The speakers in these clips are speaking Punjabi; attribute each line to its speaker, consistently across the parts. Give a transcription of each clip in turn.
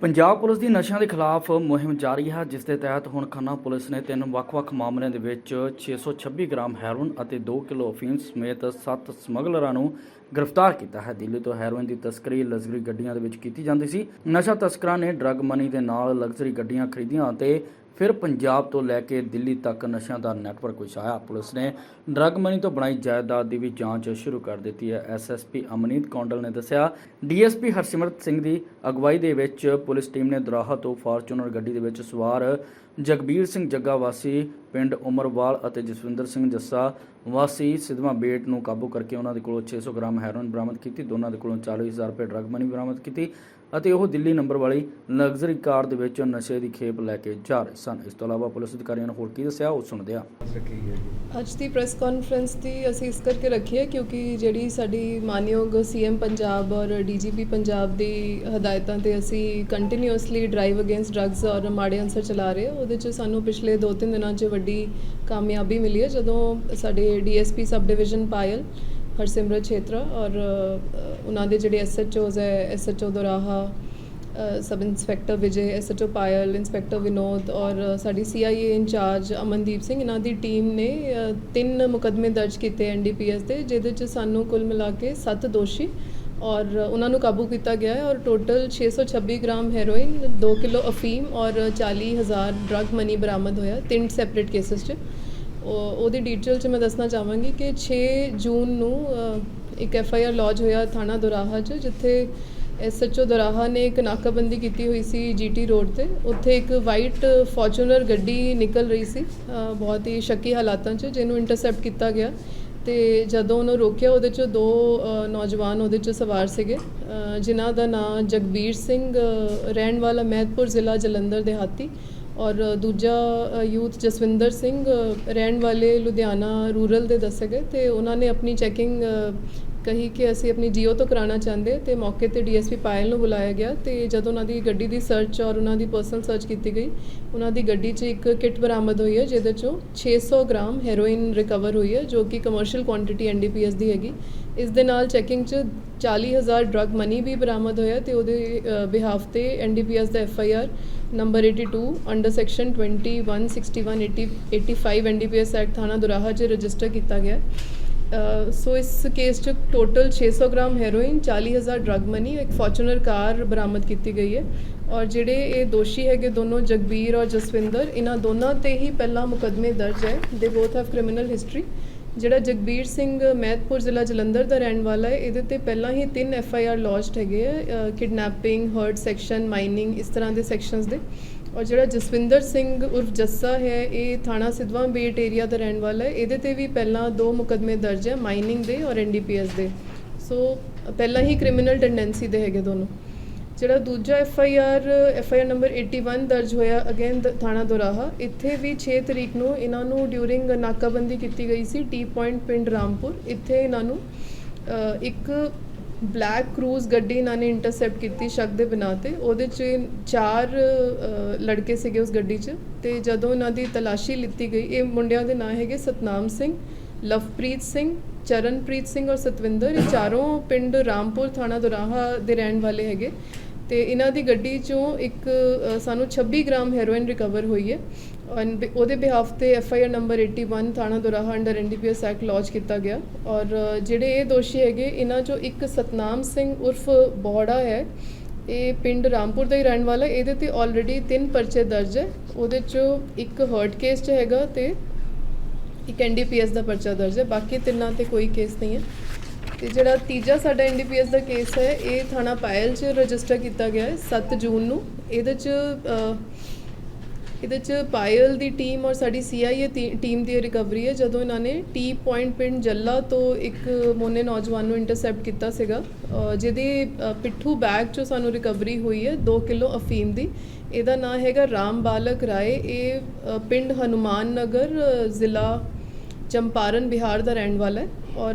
Speaker 1: ਪੰਜਾਬ ਪੁਲਿਸ ਦੀ ਨਸ਼ਿਆਂ ਦੇ ਖਿਲਾਫ ਮੁਹਿੰਮ ਜਾਰੀ ਹੈ, ਜਿਸ ਦੇ ਤਹਿਤ ਹੁਣ ਖੰਨਾ ਪੁਲਿਸ ਨੇ ਤਿੰਨ ਵੱਖ-ਵੱਖ ਮਾਮਲਿਆਂ ਦੇ ਵਿੱਚ 626 ਗ੍ਰਾਮ ਹੈਰੋਇਨ ਅਤੇ 2 ਕਿਲੋ ਅਫੀਮ ਸਮੇਤ 7 ਸਮਗਲਰਾਂ ਨੂੰ ਗ੍ਰਿਫਤਾਰ ਕੀਤਾ ਹੈ। ਦਿੱਲੀ ਤੋਂ ਹੈਰੋਇਨ ਦੀ ਤਸਕਰੀ ਲਗਜ਼ਰੀ ਗੱਡੀਆਂ ਦੇ ਵਿੱਚ ਕੀਤੀ ਜਾਂਦੀ ਸੀ। ਨਸ਼ਾ ਤਸਕਰਾਂ ਨੇ ਡਰੱਗ ਮਨੀ ਦੇ ਨਾਲ ਲਗਜ਼ਰੀ ਗੱਡੀਆਂ ਖਰੀਦੀਆਂ ਅਤੇ ਫਿਰ ਪੰਜਾਬ ਤੋਂ ਲੈ ਕੇ ਦਿੱਲੀ ਤੱਕ ਨਸ਼ਿਆਂ ਦਾ ਨੈਟਵਰਕ ਵਿਛਾਇਆ। ਪੁਲਿਸ ਨੇ ਡਰੱਗ ਮਨੀ ਤੋਂ ਬਣਾਈ ਜਾਇਦਾਦ ਦੀ ਵੀ ਜਾਂਚ ਸ਼ੁਰੂ ਕਰ ਦਿੱਤੀ ਹੈ। ਐਸਐਸਪੀ ਅਮਨੀਤ ਕੌਂਡਲ ਨੇ ਦੱਸਿਆ, ਡੀਐਸਪੀ ਹਰਸਿਮਰਤ ਸਿੰਘ ਦੀ ਅਗਵਾਈ ਦੇ ਵਿੱਚ ਪੁਲਿਸ ਟੀਮ ਨੇ ਦਰਾਹਾ ਤੋਂ ਫਾਰਚੂਨਰ ਗੱਡੀ ਦੇ ਵਿੱਚ ਸਵਾਰ ਜਗਬੀਰ ਸਿੰਘ ਜੱਗਾ ਵਾਸੀ, ਪਿੰਡ ਉਮਰਵਾਲ ਅਤੇ ਜਸਵਿੰਦਰ ਸਿੰਘ ਜੱਸਾ ਵਾਸੀ ਸਿਧਵਾ ਬੇਟ ਨੂੰ ਕਾਬੂ ਕਰਕੇ ਉਹਨਾਂ ਦੇ ਕੋਲੋਂ 600 ਗ੍ਰਾਮ ਹੈਰੋਇਨ ਬਰਾਮਦ ਕੀਤੀ। ਦੋਨਾਂ ਦੇ ਕੋਲੋਂ 40000 ਰੁਪਏ ਡਰੱਗ ਮਨੀ ਬਰਾਮਦ ਕੀਤੀ। ਅਤੇ ਉਹ ਦਿੱਲੀ ਨੰਬਰ ਵਾਲੀ ਲਗਜ਼ਰੀ ਕਾਰ ਦੇ ਵਿੱਚ ਨਸ਼ੇ ਦੀ ਖੇਪ ਲੈ ਕੇ ਜਾ ਰਹੇ ਸਨ। ਇਸ ਤੋਂ ਇਲਾਵਾ ਪੁਲਿਸ ਅਧਿਕਾਰੀਆਂ ਨੇ ਹੋਰ ਕੀ ਦੱਸਿਆ ਉਹ ਸੁਣਦੇ ਹਾਂ।
Speaker 2: ਅੱਜ ਦੀ ਪ੍ਰੈਸ ਕਾਨਫਰੰਸ ਦੀ ਅਸੀਂ ਇਸ ਕਰਕੇ ਰੱਖੀ ਹੈ ਕਿਉਂਕਿ ਜਿਹੜੀ ਸਾਡੀ ਮਾਨਯੋਗ ਸੀਐਮ ਪੰਜਾਬ ਔਰ ਡੀਜੀਪੀ ਪੰਜਾਬ ਦੀ ਹਦਾਇਤਾਂ ਤੇ ਅਸੀਂ ਕੰਟੀਨਿਊਸਲੀ ਡਰਾਈਵ ਅਗੇਂਸਟ ਡਰੱਗਸ ਔਰ ਮਾੜੇ ਅਨਸਰ ਚਲਾ ਰਹੇ ਹਾਂ। ਉਹਦੇ 'ਚ ਸਾਨੂੰ ਪਿਛਲੇ 2-3 ਦਿਨਾਂ 'ਚ ਵੱਡੀ ਕਾਮਯਾਬੀ ਮਿਲੀ ਹੈ ਜਦੋਂ ਸਾਡੇ DSP sub division Payal Harsimrat Chhetra ਔਰ ਉਹਨਾਂ ਦੇ ਜਿਹੜੇ ਐਸਐਚਓਜ਼ ਹੈ ਐਸਐਚਓ ਦੋਰਾਹਾ ਅ, sub inspector Vijay SHO Payal inspector Vinod ਔਰ ਸਾਡੀ ਸੀਆਈਏ ਇੰਚਾਰਜ ਅਮਨਦੀਪ ਸਿੰਘ ਇਹਨਾਂ ਦੀ ਟੀਮ ਨੇ ਤਿੰਨ ਮੁਕਦਮੇ ਦਰਜ ਕੀਤੇ ਐਨਡੀਪੀਐਸ ਦੇ ਜਿਹਦੇ ਚ ਸਾਨੂੰ ਕੁੱਲ ਮਿਲਾ ਕੇ 7 ਦੋਸ਼ੀ ਔਰ ਉਹਨਾਂ ਨੂੰ ਕਾਬੂ ਕੀਤਾ ਗਿਆ ਹੈ ਔਰ ਟੋਟਲ 626 ਗ੍ਰਾਮ ਹੈਰੋਇਨ 2 ਕਿਲੋ ਅਫੀਮ ਔਰ 40000 ਡਰੱਗ ਮਨੀ ਬਰਾਮਦ ਹੋਇਆ ਤਿੰਨ ਸੈਪਰੇਟ ਕੇਸਸ 'ਚ। ਉਹਦੀ ਡਿਟੇਲ 'ਚ ਮੈਂ ਦੱਸਣਾ ਚਾਹਾਂਗੀ ਕਿ 6 ਜੂਨ ਨੂੰ ਇੱਕ ਐਫ ਆਈ ਆਰ ਲੌਜ ਹੋਇਆ ਥਾਣਾ ਦੁਰਾਹਾ 'ਚ, ਜਿੱਥੇ ਐਸਐਚਓ ਦੁਰਾਹਾ ਨੇ ਇੱਕ ਨਾਕਾਬੰਦੀ ਕੀਤੀ ਹੋਈ ਸੀ ਜੀਟੀ ਰੋਡ ਤੇ। ਉੱਥੇ ਇੱਕ ਵਾਈਟ ਫੋਰਚੂਨਰ ਗੱਡੀ ਨਿਕਲ ਰਹੀ ਸੀ ਬਹੁਤ ਹੀ ਸ਼ੱਕੀ ਹਾਲਾਤਾਂ 'ਚ, ਜਿਹਨੂੰ ਇੰਟਰਸੈਪਟ ਕੀਤਾ ਗਿਆ ਤੇ ਜਦੋਂ ਉਹਨੂੰ ਰੋਕਿਆ, ਉਹਦੇ 'ਚ ਦੋ ਨੌਜਵਾਨ ਉਹਦੇ 'ਚ ਸਵਾਰ ਸੀਗੇ ਜਿਨ੍ਹਾਂ ਦਾ ਨਾਂ ਜਗਬੀਰ ਸਿੰਘ ਰਹਿਣ ਵਾਲਾ ਮਹਿਤਪੁਰ ਜ਼ਿਲ੍ਹਾ ਜਲੰਧਰ ਦੇਹਾਤੀ ਔਰ ਦੂਜਾ ਯੂਥ ਜਸਵਿੰਦਰ ਸਿੰਘ ਰਹਿਣ ਵਾਲੇ ਲੁਧਿਆਣਾ ਰੂਰਲ ਦੇ ਦੱਸੇ ਗਏ ਤੇ ਉਹਨਾਂ ਨੇ ਆਪਣੀ ਚੈਕਿੰਗ ਕਹੀ ਕਿ ਅਸੀਂ ਆਪਣੀ ਜੀਓ ਤੋਂ ਕਰਾਉਣਾ ਚਾਹੁੰਦੇ ਤੇ ਮੌਕੇ ਤੇ ਡੀਐਸਪੀ ਪਾਇਲ ਨੂੰ ਬੁਲਾਇਆ ਗਿਆ ਤੇ ਜਦੋਂ ਉਹਨਾਂ ਦੀ ਗੱਡੀ ਦੀ ਸਰਚ ਔਰ ਉਹਨਾਂ ਦੀ ਪਰਸਨਲ ਸਰਚ ਕੀਤੀ ਗਈ, ਉਹਨਾਂ ਦੀ ਗੱਡੀ 'ਚ ਇੱਕ ਕਿੱਟ ਬਰਾਮਦ ਹੋਈ ਹੈ ਜਿਹਦੇ 'ਚੋਂ 600 ਗ੍ਰਾਮ ਹੈਰੋਇਨ ਰਿਕਵਰ ਹੋਈ ਹੈ ਜੋ ਕਿ ਕਮਰਸ਼ੀਅਲ ਕੁਆਂਟੀਟੀ ਐਨਡੀਪੀਐਸ ਦੀ ਹੈਗੀ। ਇਸ ਦੇ ਨਾਲ ਚੈਕਿੰਗ 'ਚ 40000 ਡਰੱਗ ਮਨੀ ਵੀ ਬਰਾਮਦ ਹੋਇਆ ਤੇ ਉਹਦੇ ਬਿਹਾਫ ਤੇ ਐਨਡੀਪੀਐਸ ਦਾ FIR number 82 under section 2161 80 85 NDPS act ਥਾਣਾ ਦੁਰਾਹਾ 'ਚ ਰਜਿਸਟਰ ਕੀਤਾ ਗਿਆ। ਸੋ ਇਸ ਕੇਸ 'ਚ total 600 gram heroin 40000 drug money ਇੱਕ ਫੋਰਚੂਨਰ ਕਾਰ ਬਰਾਮਦ ਕੀਤੀ ਗਈ ਹੈ। ਔਰ ਜਿਹੜੇ ਇਹ ਦੋਸ਼ੀ ਹੈਗੇ ਦੋਨੋਂ ਜਗਬੀਰ ਔਰ ਜਸਵਿੰਦਰ, ਇਹਨਾਂ ਦੋਨਾਂ ਤੇ ਹੀ ਪਹਿਲਾਂ ਮੁਕਦਮੇ ਦਰਜ ਹੈ। ਦੇ ਬੋਥ ਹੈਵ ਕ੍ਰਿਮੀਨਲ ਹਿਸਟਰੀ ਜਿਹੜਾ ਜਗਬੀਰ ਸਿੰਘ ਮਹਿਤਪੁਰ ਜ਼ਿਲ੍ਹਾ ਜਲੰਧਰ ਦਾ ਰਹਿਣ ਵਾਲਾ ਹੈ, ਇਹਦੇ ਤੇ ਪਹਿਲਾਂ ਹੀ ਤਿੰਨ ਐਫ ਆਈ ਆਰ ਲੌਜਡ ਹੈਗੇ ਆ ਕਿਡਨੈਪਿੰਗ ਹਰਡ ਸੈਕਸ਼ਨ ਮਾਈਨਿੰਗ ਇਸ ਤਰ੍ਹਾਂ ਦੇ ਸੈਕਸ਼ਨਸ ਦੇ। ਔਰ ਜਿਹੜਾ ਜਸਵਿੰਦਰ ਸਿੰਘ ਉਰਫ ਜੱਸਾ ਹੈ, ਇਹ ਥਾਣਾ ਸਿਧਵਾਂ ਬੇਟ ਏਰੀਆ ਦਾ ਰਹਿਣ ਵਾਲਾ ਹੈ। ਇਹਦੇ ਤੇ ਵੀ ਪਹਿਲਾਂ ਦੋ ਮੁਕਦਮੇ ਦਰਜ ਹੈ ਮਾਈਨਿੰਗ ਦੇ ਔਰ ਐਨਡੀਪੀਐਸ ਦੇ। ਸੋ ਪਹਿਲਾਂ ਹੀ ਕ੍ਰਿਮੀਨਲ ਟੈਂਡੈਂਸੀ ਦੇ ਹੈਗੇ ਦੋਨੋਂ। ਜਿਹੜਾ ਦੂਜਾ F I R F I R number 81 ਦਰਜ ਹੋਇਆ ਅਗੇਨ ਥਾਣਾ ਦੁਰਾਹਾ। ਇੱਥੇ ਵੀ 6 ਤਰੀਕ ਨੂੰ ਇਹਨਾਂ ਨੂੰ ਡਿਊਰਿੰਗ ਨਾਕਾਬੰਦੀ ਕੀਤੀ ਗਈ ਸੀ ਟੀ ਪੁਆਇੰਟ ਪਿੰਡ ਰਾਮਪੁਰ। ਇੱਥੇ ਇਹਨਾਂ ਨੂੰ ਇੱਕ ਬਲੈਕ ਕਰੂਜ਼ ਗੱਡੀ ਇਹਨਾਂ ਨੇ ਇੰਟਰਸੈਪਟ ਕੀਤੀ ਸ਼ੱਕ ਦੇ ਬਿਨਾਂ ਤੇ। ਉਹਦੇ 'ਚ ਚਾਰ ਲੜਕੇ ਸੀਗੇ ਉਸ ਗੱਡੀ 'ਚ ਤੇ ਜਦੋਂ ਇਹਨਾਂ ਦੀ ਤਲਾਸ਼ੀ ਲਿੱਤੀ ਗਈ, ਇਹ ਮੁੰਡਿਆਂ ਦੇ ਨਾਂ ਹੈਗੇ ਸਤਨਾਮ ਸਿੰਘ, ਲਵਪ੍ਰੀਤ ਸਿੰਘ, ਚਰਨਪ੍ਰੀਤ ਸਿੰਘ ਔਰ ਸਤਵਿੰਦਰ। ਇਹ ਚਾਰੋਂ ਪਿੰਡ ਰਾਮਪੁਰ ਥਾਣਾ ਦੁਰਾਹਾ ਦੇ ਰਹਿਣ ਵਾਲੇ ਹੈਗੇ। ਤੇ ਇਹਨਾਂ ਦੀ ਗੱਡੀ ਚੋਂ ਇੱਕ ਸਾਨੂੰ 26 ਗ੍ਰਾਮ ਹੈਰੋਇਨ ਰਿਕਵਰ ਹੋਈ ਹੈ। ਔਰ ਬ- ਉਹਦੇ ਬਿਹਾਫ ਤੇ ਐਫ ਆਈ ਆਰ ਨੰਬਰ 81 ਥਾਣਾ Doraha under NDPS act launch ਕੀਤਾ ਗਿਆ। ਔਰ ਜਿਹੜੇ ਇਹ ਦੋਸ਼ੀ ਹੈਗੇ, ਇਹਨਾਂ ਚੋਂ ਇੱਕ ਸਤਨਾਮ ਸਿੰਘ ਉਰਫ ਬੋੜਾ ਹੈ। ਇਹ ਪਿੰਡ ਰਾਮਪੁਰ ਦਾ ਹੀ ਰਹਿਣ ਵਾਲਾ ਇਹਦੇ ਤੇ ਆਲਰੇਡੀ ਤਿੰਨ ਪਰਚੇ ਦਰਜ ਹੈ। ਉਹਦੇ ਚੋਂ ਇੱਕ ਹਰਟ ਕੇਸ 'ਚ ਹੈਗਾ ਤੇ ਇੱਕ ਐਨਡੀਪੀਐਸ ਦਾ ਪਰਚਾ ਦਰਜ ਹੈ। ਬਾਕੀ ਤਿੰਨਾਂ ਤੇ ਕੋਈ ਕੇਸ ਨਹੀਂ ਹੈ। ਤੇ ਜਿਹੜਾ ਤੀਜਾ ਸਾਡਾ ਐਨਡੀਪੀਐਸ ਦਾ ਕੇਸ ਹੈ ਇਹ ਥਾਣਾ ਪਾਇਲ 'ਚ ਰਜਿਸਟਰ ਕੀਤਾ ਗਿਆ ਹੈ 7 ਜੂਨ ਨੂੰ। ਇਹਦੇ 'ਚ ਇਹਦੇ 'ਚ ਪਾਇਲ ਦੀ ਟੀਮ ਔਰ ਸਾਡੀ ਸੀਆਈਏ ਟੀਮ ਦੀ ਰਿਕਵਰੀ ਹੈ ਜਦੋਂ ਇਹਨਾਂ ਨੇ ਟੀ ਪੁਆਇੰਟ ਪਿੰਡ ਜੱਲਾ ਤੋਂ ਇੱਕ ਮੋਨੇ ਨੌਜਵਾਨ ਨੂੰ ਇੰਟਰਸੈਪਟ ਕੀਤਾ ਸੀਗਾ। ਅ, ਜਿਹਦੀ ਪਿੱਠੂ ਬੈਗ 'ਚੋਂ ਸਾਨੂੰ ਰਿਕਵਰੀ ਹੋਈ ਹੈ 2 ਕਿਲੋ ਅਫੀਮ ਦੀ। ਇਹਦਾ ਨਾਮ ਹੈਗਾ ਰਾਮ ਬਾਲਕ ਰਾਏ। ਇਹ ਪਿੰਡ ਹਨੂਮਾਨ ਨਗਰ ਜ਼ਿਲ੍ਹਾ ਚੰਪਾਰਨ ਬਿਹਾਰ ਦਾ ਰਹਿਣ ਵਾਲਾ ਹੈ ਔਰ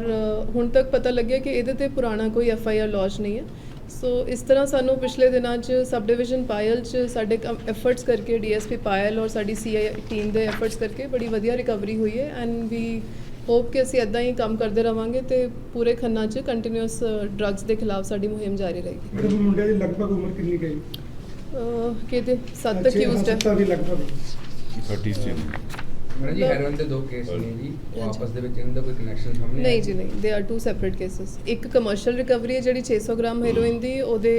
Speaker 2: ਹੁਣ ਤੱਕ ਪਤਾ ਲੱਗਿਆ ਕਿ ਇਹਦੇ ਤੇ ਪੁਰਾਣਾ ਕੋਈ ਐਫ ਆਈ ਆਰ ਲੌਂਚ ਨਹੀਂ ਹੈ। ਸੋ ਇਸ ਤਰ੍ਹਾਂ ਸਾਨੂੰ ਪਿਛਲੇ ਦਿਨਾਂ 'ਚ ਸਬ ਡਿਵੀਜ਼ਨ ਪਾਇਲ 'ਚ ਸਾਡੇ ਐਫਰਟਸ ਕਰਕੇ ਡੀਐਸਪੀ ਪਾਇਲ ਔਰ ਸਾਡੀ ਸੀਆਈ ਟੀਮ ਦੇ ਐਫਰਟਸ ਕਰਕੇ ਬੜੀ ਵਧੀਆ ਰਿਕਵਰੀ ਹੋਈ ਹੈ ਐਂਡ ਵੀ ਹੋਪ ਕਿ ਅਸੀਂ ਇਦਾਂ ਹੀ ਕੰਮ ਕਰਦੇ ਰਵਾਂਗੇ ਤੇ ਪੂਰੇ ਖੰਨਾ 'ਚ ਕੰਟੀਨਿਊਸ ਡਰੱਗਸ ਦੇ ਖਿਲਾਫ ਸਾਡੀ ਮੁਹਿੰਮ ਜਾਰੀ ਰਹੇਗੀ।
Speaker 3: ਮੁੰਡਿਆਂ ਦੀ ਲਗਭਗ ਉਮਰ ਕਿੰਨੀ ਗਈ
Speaker 2: ਅਹ, ਕਿਹਦੇ? ਸੱਤ ਅਕਿਊਜ਼ਡ ਹੈ
Speaker 3: ਸੱਤਾਂ ਦੀ ਲਗਭਗ।
Speaker 4: 30 ਸੀ
Speaker 5: ਮੈਡਮ ਜੀ ਹੈਰੋਇਨ ਦੇ ਦੋ ਕੇਸ ਨੇ ਜੀ ਉਹ ਆਪਸ ਦੇ ਵਿੱਚ ਇਹਨਾਂ ਦਾ ਕੋਈ ਕਨੈਕਸ਼ਨ ਸਾਹਮਣੇ
Speaker 2: ਨਹੀਂ? ਜੀ ਨਹੀਂ they are two separate cases ਇੱਕ ਕਮਰਸ਼ੀਅਲ ਰਿਕਵਰੀ ਹੈ ਜਿਹੜੀ 600 ਗ੍ਰਾਮ ਹੈਰੋਇਨ ਦੀ ਉਹਦੇ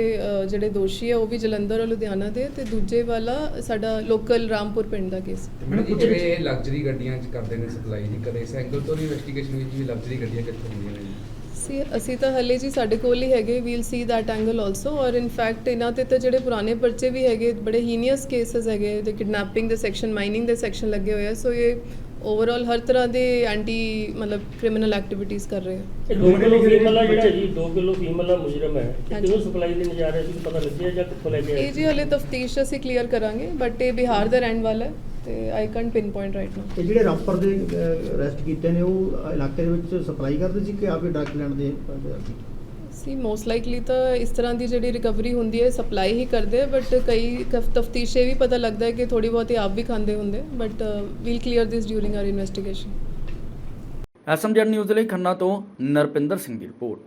Speaker 2: ਜਿਹੜੇ ਦੋਸ਼ੀ ਹੈ ਉਹ ਵੀ ਜਲੰਧਰ ਔਰ ਲੁਧਿਆਣਾ ਦੇ ਤੇ ਦੂਜੇ ਵਾਲਾ ਸਾਡਾ ਲੋਕਲ ਰਾਮਪੁਰ ਪਿੰਡ ਦਾ ਕੇਸ
Speaker 5: ਮੈਡਮ ਜੀ ਜਿਹੜੇ ਇਹ ਲਗਜ਼ਰੀ ਗੱਡੀਆਂ 'ਚ ਕਰਦੇ ਨੇ ਸਪਲਾਈ ਜੀ ਕਦੇ ਇਸ ਐਂਗਲ ਤੋਂ ਵੀ ਇਨਵੈਸਟੀਗੇਸ਼ਨ ਵਿੱਚ ਵੀ ਲਗਜ਼ਰੀ ਗੱਡੀਆਂ ਕਿੱਥੋਂ ਹੁੰਦੀਆਂ ਨੇ
Speaker 2: ਸੀ ਅਸੀਂ ਤਾਂ ਹਲੇ ਜੀ ਸਾਡੇ ਕੋਲ ਹੀ ਹੈਗੇ we'll see that angle also ਔਰ ਇਨ ਫੈਕਟ ਇਹਨਾਂ ਤੇ ਤਾਂ ਜਿਹੜੇ ਪੁਰਾਣੇ ਪਰਚੇ ਵੀ ਹੈਗੇ ਬੜੇ ਹੀਨੀਅਸ ਕੇਸਸ ਹੈਗੇ ਤੇ ਕਿਡਨੈਪਿੰਗ ਦੇ ਸੈਕਸ਼ਨ ਮਾਈਨਿੰਗ ਦੇ ਸੈਕਸ਼ਨ ਲੱਗੇ ਹੋਏ ਆ ਸੋ ਇਹ ਓਵਰਆਲ ਹਰ ਤਰ੍ਹਾਂ ਦੇ ਐਂਟੀ ਮਤਲਬ ਕ੍ਰਿਮੀਨਲ ਐਕਟੀਵਿਟੀਜ਼ ਕਰ ਰਹੇ ਆ।
Speaker 6: ਇਹ 2 ਕਿਲੋ ਫੀਮ ਵਾਲਾ ਜਿਹੜਾ? ਜੀ 2 ਕਿਲੋ ਫੀਮ ਵਾਲਾ ਮੁਜਰਮ ਹੈ। ਕਿਹਨੂੰ ਸਪਲਾਈ ਦੇਣ ਜਾ ਰਿਹਾ ਸੀ ਪਤਾ ਲੱਗਿਆ ਜਾਂ ਕਿੱਥੋਂ ਲੈ ਕੇ ਆਇਆ
Speaker 2: ਇਹ ਜੀ ਹਲੇ ਤਫਤੀਸ਼ ਅਸੀਂ ਕਲੀਅਰ ਕਰਾਂਗੇ ਬਟ ਇਹ ਬਿਹਾਰ ਦਾ ਰਹਿਣ ਵਾਲਾ ਹੈ। ਤੇ I can't pin point right now
Speaker 3: ਇਹ ਜਿਹੜੇ ਰਾਮਪੁਰ ਦੇ ਅਰੈਸਟ ਕੀਤੇ ਨੇ ਉਹ ਇਲਾਕੇ ਦੇ ਵਿੱਚ ਸਪਲਾਈ ਕਰਦੇ ਸੀ ਕਿ ਆਪੇ ਡਰਗ ਲੈਣ ਦੇ
Speaker 2: ਸੀ ਮੋਸਟ ਲਾਈਕਲੀ ਤਾਂ ਇਸ ਤਰ੍ਹਾਂ ਦੀ ਜਿਹੜੀ ਰਿਕਵਰੀ ਹੁੰਦੀ ਹੈ ਸਪਲਾਈ ਹੀ ਕਰਦੇ ਆ ਬਟ ਕਈ ਤਫਤੀਸ਼ੇ ਵੀ ਪਤਾ ਲੱਗਦਾ ਹੈ ਕਿ ਥੋੜੀ ਬਹੁਤੀ ਆਪ ਵੀ ਖਾਂਦੇ ਹੁੰਦੇ but we'll clear this during our investigation
Speaker 1: SMZ news ਲਈ ਖੰਨਾ ਤੋਂ ਨਰਪਿੰਦਰ ਸਿੰਘ ਦੀ ਰਿਪੋਰਟ।